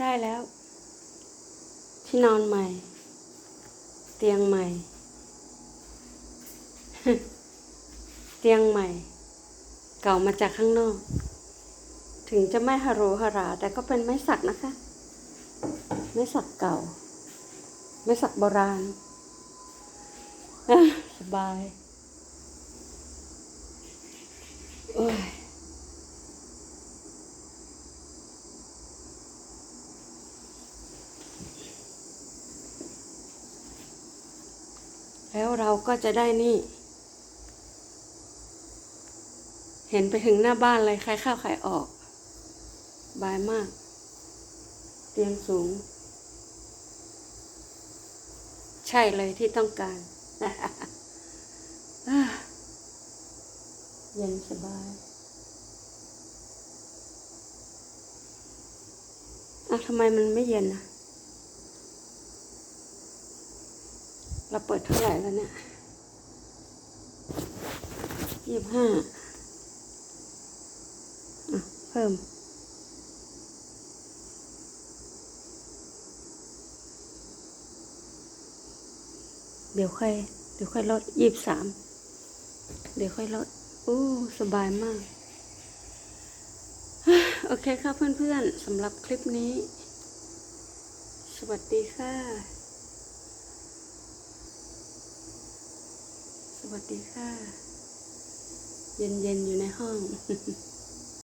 ได้แล้ว ที่นอนใหม่ เตียงใหม่ เตียงใหม่ เก่ามาจากข้างนอก ถึงจะไม่ฮาโรฮารา แต่ก็เป็นไม้สักนะคะ ไม้สักเก่า ไม้สักโบราณสบาย โอ้ย แล้วเราก็จะได้นี่ เห็นไปถึงหน้าบ้านเลยใครเข้าใครออก บายมาก เตียงสูง ใช่เลยที่ต้องการเย็นสบายอะทำไมมันไม่เย็นอะ เราเปิดเท่าไหร่แล้วเนี่ยยี่สิบห้าเพิ่ม เดี๋ยวค่อย เดี๋ยวค่อยลดยี่สิบสาม เดี๋ยวค่อยลดอู้สบายมาก โอเคค่ะเพื่อนๆสำหรับคลิปนี้ สวัสดีค่ะ วัสดีค่ะ เย็นๆอยู่ในห้อง